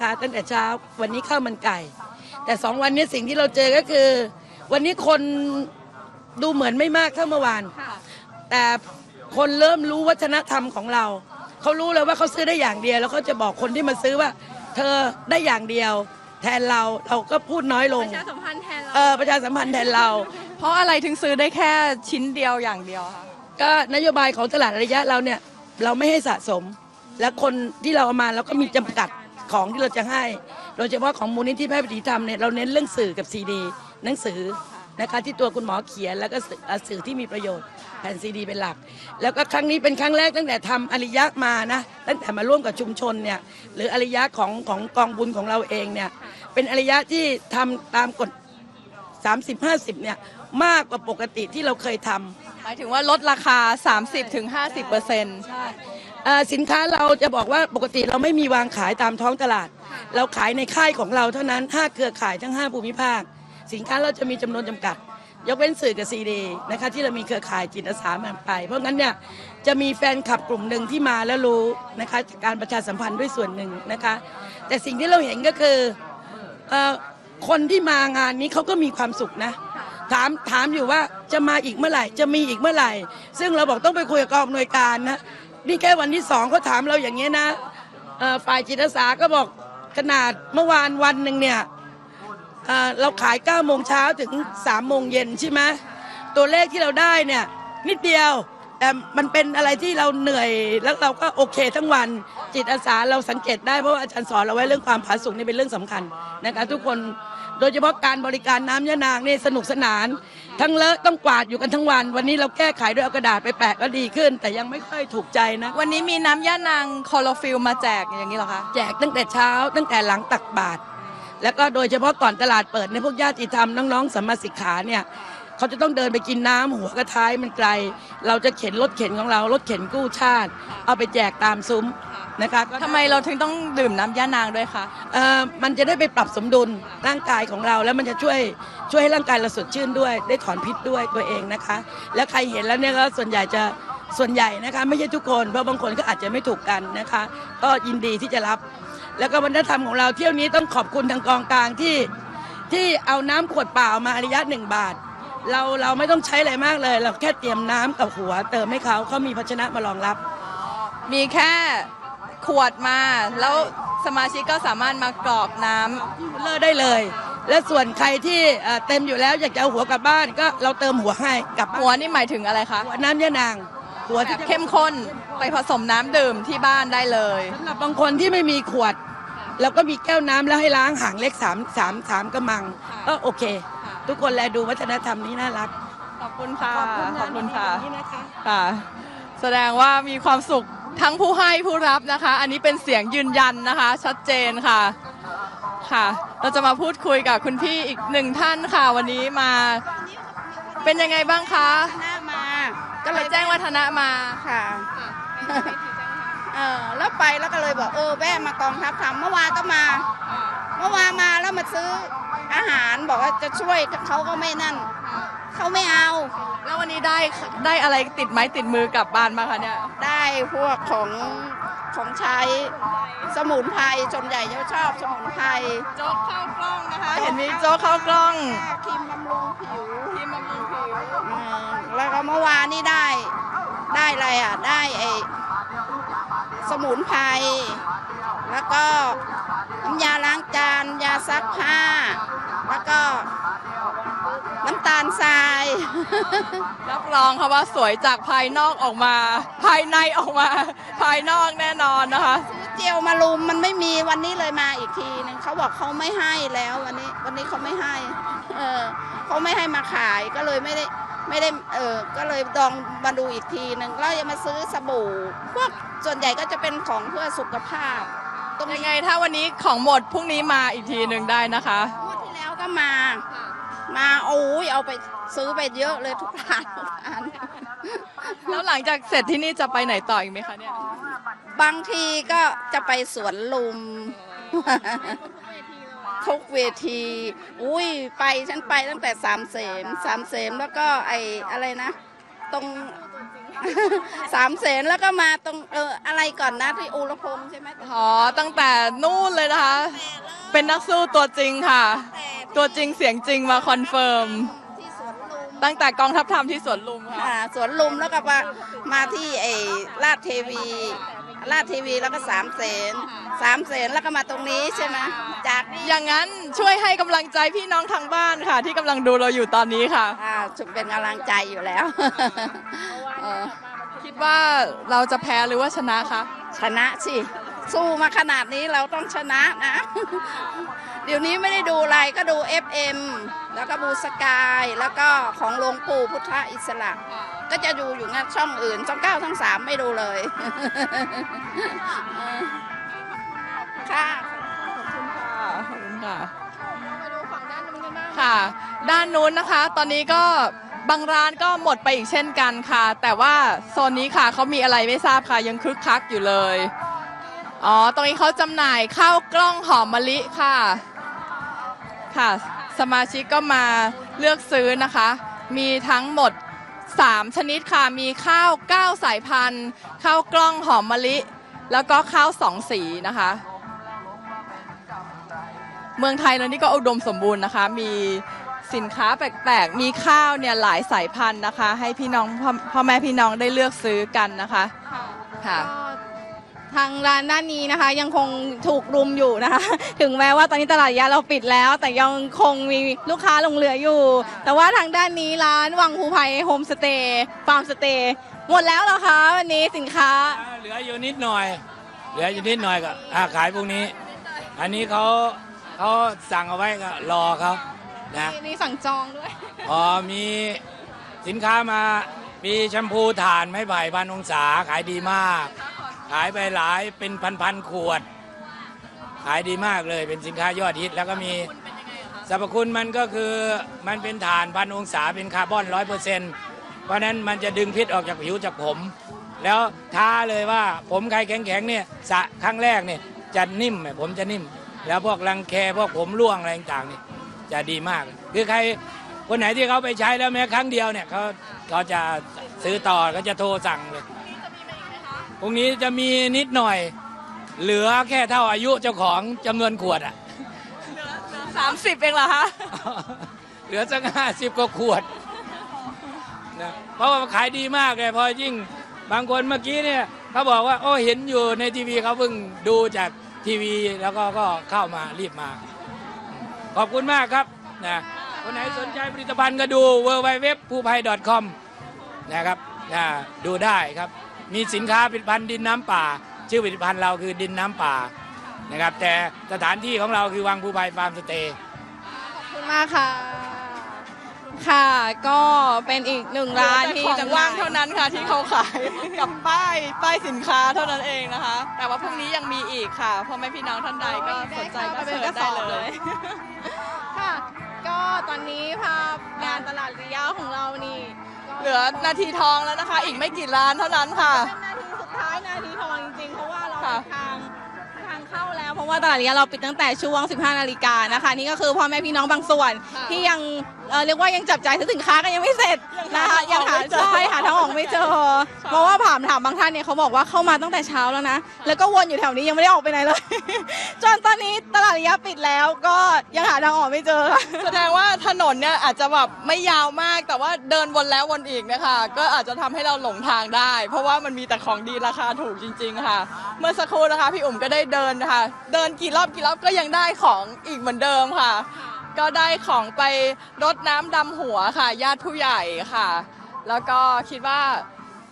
นะคะ ตั้งแต่เช้าวันนี้ข้าวมันไก่ แต่สองวันนี้สิ่งที่เราเจอก็คือ วันนี้คนดูเหมือนไม่มากเท่าเมื่อวาน แต่คนเริ่มรู้วัฒนธรรมของเรา เขารู้เลยว่าเขาซื้อได้อย่างเดียว แล้วเขาจะบอกคนที่มาซื้อว่า เธอได้อย่างเดียว แทนเราเราก็พูดน้อยลง ประชาสัมพันธ์แทนเรา เออประชาสัมพันธ์แทนเรา เพราะอะไรถึงซื้อได้แค่ชิ้นเดียวอย่างเดียวคะก็นโยบายของตลาดระยะเราเนี่ย เราไม่ให้สะสม และคนที่เราเอามาเราก็มีจำกัด ของที่เราจะให้ โดยเฉพาะของมูลนิธิแพทย์ปฏิธรรมเนี่ยเราเน้นเรื่องสื่อกับซีดี หนังสือนะคะที่ตัวคุณหมอเขียนแล้วก็สื่ออะสื่อที่มีประโยชน์แผ่นซีดีเป็นหลัก แล้วก็ครั้งนี้เป็นครั้งแรกตั้งแต่ทำอริยะมานะตั้งแต่มาร่วมกับชุมชนเนี่ยหรืออริยะของของกองบุญของเราเองเนี่ยเป็นอริยะที่ทำตามกฎ 30-50เนี่ยมากกว่าปกติที่เราเคยทำหมายถึงว่าลดราคา 30-50%ถึง50เปอร์เซ็นต์ใช่เอ่อ สินค้าเราจะบอกว่าปกติเราไม่มีวางขายตามท้องตลาด เราขายในค่ายของเราเท่านั้น 5 เครือข่ายทั้ง 5 ภูมิภาค สินค้าเราจะมีจำนวนจำกัด ยกเว้นสื่อกับซีดีนะคะที่เรามีเครือข่ายจิตอาสามาไป เพราะงั้นเนี่ยจะมีแฟนคลับกลุ่มหนึ่งที่มาแล้วรู้นะคะจากการประชาสัมพันธ์ด้วยส่วนหนึ่งนะคะ แต่สิ่งที่เราเห็นก็คือเอ่อคนที่มางานนี้เขาก็มีความสุขนะถามถามอยู่ว่าจะมาอีกเมื่อไหร่ จะมีอีกเมื่อไหร่ ซึ่งเราบอกต้องไปคุยกับกองอำนวยการนะ นี่แค่วันที่สองเขาถามเราอย่างนี้นะฝ่ายจิตอาสาก็บอกขนาดเมื่อวานวันหนึ่งเนี่ยเราขาย9ก้าโมงเช้าถึง3ามโมงเย็นใช่ไหมตัวเลขที่เราได้เนี่ยนิดเดียวแต่มันเป็นอะไรที่เราเหนื่อยแล้วเราก็โอเคทั้งวันจิตอาสาเราสังเกตได้เพราะว่าอาจารย์สอนเราไว้เรื่องความผาสุกนี่เป็นเรื่องสำคัญนะคะทุกคนโดยเฉพาะการบริการน้ำยะนางนี่สนุกสนาน ทั้งเลอะต้องกวาดอยู่กันทั้งวัน วันนี้เราแก้ไขด้วยเอากระดาษไปแปะก็ดีขึ้น แต่ยังไม่ค่อยถูกใจนะวันนี้มีน้ำย่านางคลอโรฟิลมาแจกอย่างนี้เหรอคะแจกตั้งแต่เช้าตั้งแต่หลังตักบาตรแล้วก็โดยเฉพาะก่อนตลาดเปิดในพวกญาติธรรมน้องๆสัมมาสิกขาเนี่ยเขาจะต้องเดินไปกินน้ำหัวกระท้ายมันไกล เราจะเข็นรถเข็นของเรารถเข็นกู้ชาติ เอาไปแจกตามซุ้ม นะคะก็ทำไมเราถึงต้องดื่มน้ำย่านางด้วยคะ เอ่อมันจะได้ไปปรับสมดุลร่างกายของเราแล้วมันจะช่วยช่วยให้ร่างกายเราสดชื่นด้วย ได้ถอนพิษด้วยตัวเองนะคะ แล้วใครเห็นแล้วเนี่ยก็ส่วนใหญ่จะส่วนใหญ่นะคะไม่ใช่ทุกคนเพราะบางคนก็อาจจะไม่ถูกกันนะคะ ก็ยินดีที่จะรับ แล้วก็วัฒนธรรมของเราเที่ยวนี้ต้องขอบคุณทางกองกลางที่ที่เอาน้ำขวดเปล่ามาอริยะหนึ่งบาท เราเราไม่ต้องใช้อะไรมากเลย เราแค่เตรียมน้ำกับหัว เติมให้เขาเขามีภาชนะมารองรับ มีแค่ข วดมา แล้วสมาชิกก็สามารถมากรอกน้ำเลอร์ได้เลย และส่วนใครที่เอ่อเต็มอยู่แล้วอยากจะเอาหัวกลับบ้านก็เราเติมหัวให้กลับบ้านหัวนี่หมายถึงอะไรคะหัวน้ำยะนาง หัวแบที่บจะเข้มข้นไปผสมน้ำดื่มที่บ้านได้เลย สำหรับบางคนที่ไม่มีขวดเราก็มีแก้วน้ำแล้วให้ล้างหางเล็กสามสามสามกระมังก็โอเคทุกคนแลดูวัฒนธรรมนี้น่ารักขอบคุณค่ะขอบคุณค่ะอย่างนี้นะคะค่ะ แสดงว่ามีความสุข ทั้งผู้ให้ผู้รับนะคะ อันนี้เป็นเสียงยืนยันนะคะ ชัดเจนค่ะค่ะ เราจะมาพูดคุยกับคุณพี่อีกหนึ่งท่านค่ะ วันนี้มาเป็นยังไงบ้างคะหน้ามา ก็เลยแจ้งวัฒนะมาค่ะเออแล้วไปแล้วก็เลยบอกเออแวะมากองทัพทำเมื่อวานก็มา เมื่อวานมาแล้วมาซื้ออาหารบอกว่าจะช่วยเขาก็ไม่นั่น เขาไม่เอา แล้ววันนี้ได้ได้อะไรติดไม้ติดมือกลับบ้านมาคะเนี่ย ได้พวกของของใช้สมุนไพรส่วนใหญ่จะชอบสมุนไพรโจ๊กข้าวกล้องนะคะ เห็นมีโจ๊กข้าวกล้องครีมบำรุงผิวที่บำรุงผิวเออแล้วก็เมื่อวานนี่ได้ได้อะไรอะได้ไอสมุนไพรแล้วก็น้ำยาล้างจานยาซักผ้า แล้วก็ น้ำตาลทราย รับรองค่ะว่าสวยจากภายนอกออกมา ภายในออกมา ภายนอกแน่นอนนะคะเจียวมารุมมันไม่มีวันนี้เลยมาอีกทีนึงเขาบอกเขาไม่ให้แล้ววันนี้วันนี้เขาไม่ให้ เออเขาไม่ให้มาขายก็เลยไม่ได้ไม่ได้เออก็เลยลองมาดูอีกทีหนึ่งแล้วยังมาซื้อสบู่ พวกส่วนใหญ่ก็จะเป็นของเพื่อสุขภาพ ตรงยังนี้ไงถ้าวันนี้ของหมดพรุ่งนี้มาอีกทีหนึ่งได้นะคะงวดที่แล้วก็มา มาโอ้ยเอาไปซื้อไปเยอะเลยทุกร้านทุกร้าน แล้วหลังจากเสร็จที่นี่จะไปไหนต่ออีกไหมคะเนี่ยบางทีก็จะไปสวนลุม ทุกเวที อุ้ยไปฉันไปตั้งแต่สามเสนสามเสนแล้วก็ไออะไรนะ ตรง สามเสนแล้วก็มาตรงเอออะไรก่อนนะที่อุรพงษ์ใช่ไหม อ๋อตั้งแต่นู่นเลยนะคะ เป็นนักสู้ตัวจริงค่ะตั วจริงเสียงจริงมาคอนเฟิร์มที่สวนลุมตั้งแต่กองทัพธรรมที่สวนลุมค่ะ อ่าสวนลุมแล้วก็มามาที่ไอ้ลาดเทวีลาดเทวีแล้วก็สามเสนสามเสนแล้วก็มาตรงนี้ใช่ไหมจากนี้อย่างนั้นช่วยให้กำลังใจพี่น้องทางบ้านค่ะ ที่กำลังดูเราอยู่ตอนนี้ค่ะ อ่าชุเป็นกำลังใจอยู่แล้ว เออคิดว่าเราจะแพ้หรือว่าชนะคะ ชนะสิ สู้มาขนาดนี้เราต้องชนะนะ เดี๋ยวนี้ไม่ได้ดูอะไรก็ดู FM แล้วก็บูสกายแล้วก็ของหลวงปู่พุทธอิสระ ก็จะดูอยู่งั้นช่องอื่นช่องเก้าช่องสามไม่ดูเลย ค่ะ ขอบคุณค่ะค่ะ ด้านนู้นนะคะ ตอนนี้ก็บางร้านก็หมดไปอีกเช่นกันค่ะ แต่ว่าโซนนี้ค่ะเขามีอะไรไม่ทราบค่ะยังคึกคักอยู่เลย อ๋อ ตรงนี้เขาจำหน่ายข้าวกล้องหอมมะลิค่ะ ค่ะ สมาชิกก็มาเลือกซื้อนะคะ มีทั้งหมด 3 ชนิดค่ะ มีข้าว 9 สายพันธุ์ ข้าวกล้องหอมมะลิ แล้วก็ข้าวสองสีนะคะ เมืองไทยเรานี่ก็อุดมสมบูรณ์นะคะ มีสินค้าแปลกๆ มีข้าวเนี่ยหลายสายพันธุ์นะคะ ให้พี่น้องพ่อพ่อแม่พี่น้องได้เลือกซื้อกันนะคะ ค่ะ ก็ ทางร้านด้านนี้นะคะ ยังคงถูกรุมอยู่นะคะ ถึงแม้ว่าตอนนี้ตลาดยาเราปิดแล้ว แต่ยังคงมีลูกค้าหลงเหลืออยู่ แต่ว่าทางด้านนี้ร้านวังภูไพโฮมสเตย์ฟาร์มสเตย์หมดแล้วเหรอคะวันนี้สินค้า เหลืออยู่นิดหน่อย เหลืออยู่นิดหน่อยก็อ่าขายพวกนี้ อันนี้เขาเขาสั่งเอาไว้ก็รอเขานะมีมีสั่งจองด้วยอ๋อมีสินค้ามามีแชมพูถ่านไม้ไผ่พันองศาขายดีมาก ขายไปหลายเป็นพันๆขวด ขายดีมากเลยเป็นสินค้ายอดฮิต แล้วก็มีสรรพคุณมันก็คือมันเป็นถ่านพันองศาเป็นคาร์บอนร้อยเปอร์เซ็นต์เพราะนั้นมันจะดึงพิษออกจากผิวจากผม แล้วท้าเลยว่าผมใครแข็งๆเนี่ยสระครั้งแรกเนี่ยจะนิ่มผมจะนิ่ม แล้วพวกรังแคพวกผมร่วงอะไรต่างๆเนี่ยจะดีมาก คือใครคนไหนที่เขาไปใช้แล้วแม้ครั้งเดียวเนี่ยเขาเขาจะซื้อต่อเขาจะโทรสั่งเลย พรุ่งนี้จะมีนิดหน่อย เหลือแค่เท่าอายุเจ้าของจำนวนขวดอะ30เองเหรอคะเหลือสักห้าสิบกว่าขวดนะเพราะว่าขายดีมากเลยพอยิ่งบางคนเมื่อกี้เนี่ยเขาบอกว่า โอ้เห็นอยู่ในทีวีเขาเพิ่งดูจากทีวีแล้วก็ก็เข้ามารีบมา ขอบคุณมากครับนะคนไหนสนใจผลิตภัณฑ์ก็ดู w w w ภูไพ .com นะครับนะดูได้ครับ มีสินค้าผลิตภัณฑ์ดินน้ำป่า ชื่อผลิตภัณฑ์เราคือดินน้ำป่านะครับ แต่สถานที่ของเราคือวังภูไพฟาร์มสเตย์ขอบคุณมากค่ะ ค่ะ ก็เป็นอีกหนึ่งร้านที่ของจำหน่ว่างเท่านั้นค่ะที่เขาขายกับป้ายป้ายสินค้าเท่านั้นเองนะคะ แต่ว่าพรุ่งนี้ยังมีอีกค่ะพ่อแม่พี่น้องท่านใดก็สนใจก็ได้เชิญค่ะได้ไปเป็นกระสอบเลเลยยค่ะ ก็ตอนนี้ภาพงานตลาดริยาของเรานี่ก็ เหลือนาทีทองแล้วนะคะ อีกไม่กี่ร้านเท่านั้นค่ะ เป็นนาทีสุดท้ายนาทีทองจริงๆ เพราะว่าเราค่ะ ทางทางเข้าแล้ว เพราะว่าตลาดนี้เราปิดตั้งแต่ช่วง 15 นาฬิกานะคะ นี่ก็คือพ่อแม่พี่น้องบางส่วนที่ยังเอ่อเรียกว่ายังจับจ่ายซื้อสินค้ากันยังไม่เสร็จนะคะยัยังงหาหาทางออกไม่เจอใช่หาทางออกไม่เจอเพราะว่าถามถามบางท่านเนี่ยเขาบอกว่าเข้ามาตั้งแต่เช้าแล้วนะ แล้วก็วนอยู่แถวนี้ยังไม่ได้ออกไปไหนเลย จนตอนนี้ตลาด ระยะปิดแล้วก็ยังหาทางออกไม่เจอ แสดงว่าถนนเนี่ยอาจจะแบบไม่ยาวมากแต่ว่าเดินวนแล้ววนอีกเนะคะ ก็อาจจะทำให้เราหลงทางได้ เพราะว่ามันมีแต่ของดีราคาถูกจริง ๆ ค่ะ เมื่อสักครู่นะคะ พี่อุ๋มก็ได้เดินนะคะ เดินกี่รอบกี่รอบก็ยังได้ของอีกเหมือนเดิมค่ะ ก็ได้ของไปรดน้ำดำหัวค่ะ ญาติผู้ใหญ่ค่ะ แล้วก็คิดว่า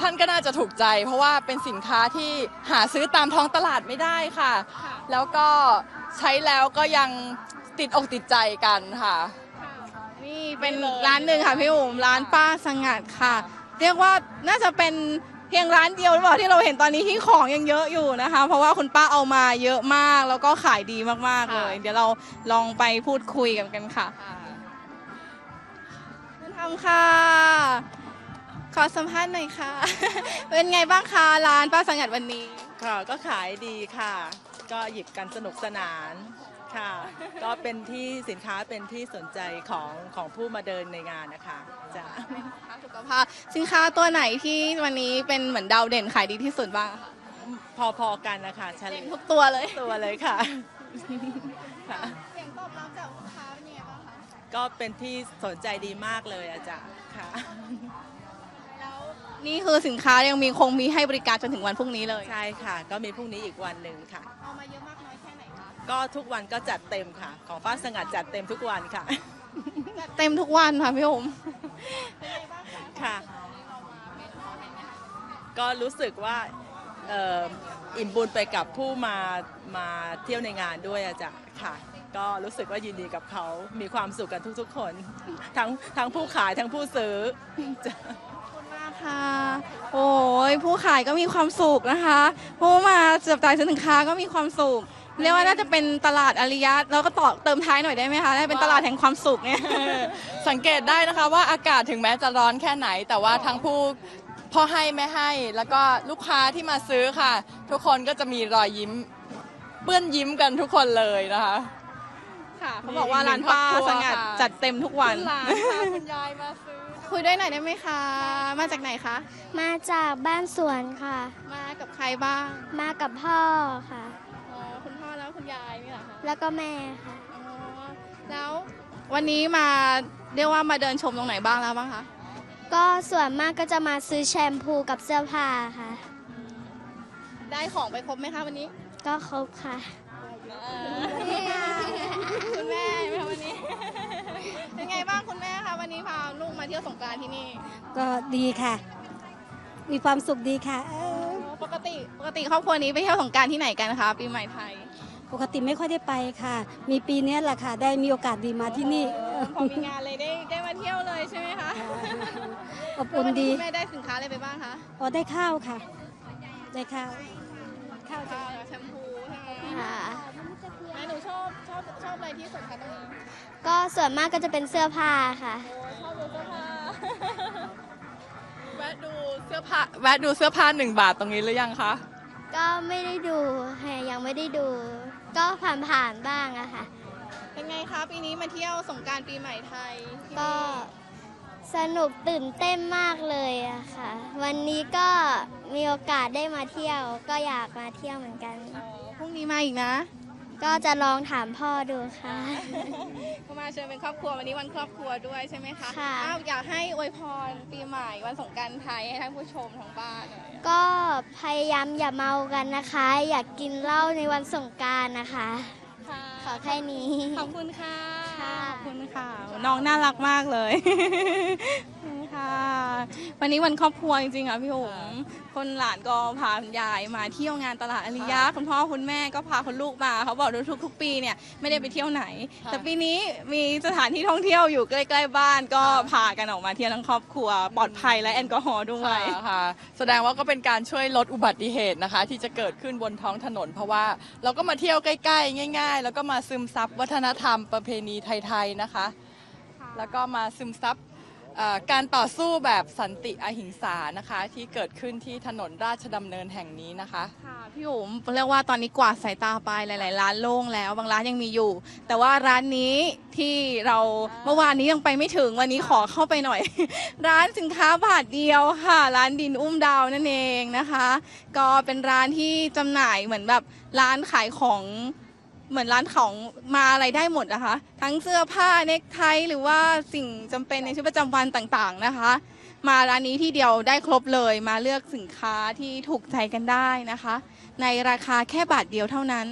ท่านก็น่าจะถูกใจ เพราะว่าเป็นสินค้าที่หาซื้อตามท้องตลาดไม่ได้ค่ะ แล้วก็ ใช้แล้วก็ยังติดอกติดใจกันค่ะ นี่เป็นนี่เลยร้านหนึ่งค่ะพี่อุ๋มร้านป้าสงัดค่ะ เรียกว่าน่าจะเป็นเพียงร้านเดียวหรือเปล่าที่เราเห็นตอนนี้ที่ของยังเยอะอยู่นะคะ เพราะว่าคุณป้าเอามาเยอะมากแล้วก็ขายดีมากๆเลย เดี๋ยวเราลองไปพูดคุยกันกันค่ะคุณทำค่ะ ขอสัมภาษณ์หน่อยค่ะ เป็นไงบ้างคะร้านป้าสงัดวันนี้ ค่ะก็ขายดีค่ะ ก็หยิบกันสนุกสนานค่ะ ก็เป็นที่สินค้าเป็นที่สนใจของของผู้มาเดินในงานนะคะจ้ะสุขภาพสินค้าตัวไหนที่วันนี้เป็นเหมือนดาวเด่นขายดีที่สุดบ้างคะพอๆกันนะคะเฉเด่ลี่นยทุกตัวเลยตัวเลยค่ะค่ะเสียงตอบรับจากลูกค้าเป็นยังไงบ้างคะก็เป็นที่สนใจดีมากเลยอาจารย์ค่ะแล้ว นี่คือสินค้ายังมีคงมีให้บริการจนถึงวันพรุ่งนี้เลยใช่ค่ะ ก็มีพรุ่งนี้อีกวันหนึ่งค่ะ เอามาเยอะมากน้อยแค่ไหนคะก็ทุกวันก็จัดเต็มค่ะ ของฟ้าสงัดจัดเต็มทุกวันค่ะจัดเต็มทุกวันค่ะพี่โอมค่ะ ก็รู้สึกว่าเอ่ออิ่มบุญไปกับผู้มามาเที่ยวในงานด้วยอาจารย์ค่ะ ก็รู้สึกว่ายินดีกับเขา มีความสุขกันทุกๆคน ทั้งทั้งผู้ขายทั้งผู้ซื้อจ้ะขอบ คุณมากค่ะ โอ้ยผู้ขายก็มีความสุขนะคะ ผู้มาจับจ่ายซื้อสินค้าก็มีความสุข เรียกว่าน่าจะเป็นตลาดอาริยะแล้วก็ต่อเติมท้ายหน่อยได้ไหมคะได้เป็นตลาดแห่งความสุขเนี่ย สังเกตได้นะคะว่าอากาศถึงแม้จะร้อนแค่ไหน แต่ว่าทั้งผู้พ่อให้แม่ให้ แล้วก็ลูกค้าที่มาซื้อค่ะ ทุกคนก็จะมีรอยยิ้มเปื้อนยิ้มกันทุกคนเลยนะคะ ค่ะเขาบอกว่าร้านป้าสงัดจัดเต็มทุกวันคุณหลานค่ะคุณยายมาซื้อ คุยด้วยหน่อยได้ไหมคะ มาจากไหนคะ มาจากบ้านสวนค่ะ มากับใครบ้าง มากับพ่อค่ะ อ๋อ คุณพ่อแล้วคุณยายนี่เหรอคะ แล้วก็แม่ค่ะ อ๋อ แล้ววันนี้มาเรียกว่ามาเดินชมตรงไหนบ้างแล้วบ้างคะ ก็ส่วนมากก็จะมาซื้อแชมพูกับเสื้อผ้าค่ะ ได้ของไปครบไหมคะวันนี้ก็ครบค่ะ คุณแม่ นนี้พาลูกมาเที่ยวสงกรานต์ที่นี่ก็ดีค่ะ มีความสุขดีค่ะเออปกติปกติครอบครัวนี้ไปเที่ยวสงกรารที่ไหนกันคะปีใหม่ไทยปกติไม่ค่อยได้ไปค่ะ มีปีเนี้ยแหละค่ะ ได้มีโอกาสดีมาที่นี่พอมีงานเลยได้ได้มาเที่ยวเลยใช่ไหมคะอบอุ่นดีแล้ววันนี้คุณแม่ได้สินค้าอะไรไปบ้างคะอ๋อได้ข้าวค่ะ ได้ข้าว ข้าวข้าวแชมพูใช่ไหม ค่ะแม่ หนูชอบชอบชอบอะไรที่สุดคะตรงนี้ก็ส่วนมากก็จะเป็นเสื้อผ้าค่ะ โอ้ชอบดูเสื้อผ้า แวะดูเสื้อผ้าแวะดูเสื้อผ้าหนึ่งบาทตรงนี้หรือยังคะก็ไม่ได้ดูค่ะยังไม่ได้ดู ก็ผ่านๆบ้างอะค่ะ เป็นไงคะปีนี้มาเที่ยวสงกรารปีใหม่ไทยที่ก็นี่สนุกตื่นเต้นมากเลยอะค่ะ วันนี้ก็มีโอกาสได้มาเที่ยว ก็อยากมาเที่ยวเหมือนกัน อ๋อพรุ่งนี้มาอีกนะ ก็จะลองถามพ่อดูค่ะ ก็มาเชิญเป็นครอบครัววันนี้วันครอบครัวด้วยใช่ไหมคะค่ะ อ้าวอยากให้อวยพรปีใหม่วันสงกรารไทยให้ท่านผู้ชมทางบ้านหน่อยอะก็พยายามอย่าเมากันนะคะ อยากกินเหล้าในวันสงกรารนะคะขอแค่นี้ ขอบคุณค่ะค่ะ ขอบคุณค่ะ น้องน่ารักมากเลยค่ะ วันนี้วันครอบครัวจริงๆค่ะพี่หงคนหลานก็พาคุณยายมาเที่ยวงานตลาดอาริยะคุณพ่อคุณแม่ก็พาคุณลูกมาเขาบอกทุกทุกๆปีเนี่ยไม่ได้ไปเที่ยวไหน แต่ปีนี้มีสถานที่ท่องเที่ยวอยู่ใกล้ๆบ้านก็พากันออกมาเที่ยวทั้งครอบครัวปลอดภัยและแอลกอฮอล์ด้วยค่ะค่ะแสดงว่าก็เป็นการช่วยลดอุบัติเหตุนะคะ ที่จะเกิดขึ้นบนท้องถนน เพราะว่าเราก็มาเที่ยวใกล้ ๆ ง่าย ๆ แล้วก็มาซึมซับวัฒนธรรมประเพณีไทยๆนะคะ แล้วก็มาซึมซับเอ่อ การต่อสู้แบบสันติอหิงสานะคะ ที่เกิดขึ้นที่ถนนราชดำเนินแห่งนี้นะคะ ค่ะพี่อุ๋มเรียกว่าตอนนี้กวาดสายตาไปหลาย ๆ ร้านโล่งแล้วบางร้านยังมีอยู่ แต่ว่าร้านนี้ที่เราเมื่อวานนี้ยังไปไม่ถึงวันนี้ขอเข้าไปหน่อย ร้านสินค้าบาทเดียวค่ะ ร้านดินอุ้มดาวนั่นเองนะคะ ก็เป็นร้านที่จำหน่ายเหมือนแบบร้านขายของ เหมือนร้านของมาอะไรได้หมดนะคะ ทั้งเสื้อผ้าเนคไทหรือว่าสิ่งจำเป็นในชีวิตประจำวันต่างๆนะคะ มาร้านนี้ที่เดียวได้ครบเลย มาเลือกสินค้าที่ถูกใจกันได้นะคะ ในราคาแค่บาทเดียวเท่านั้น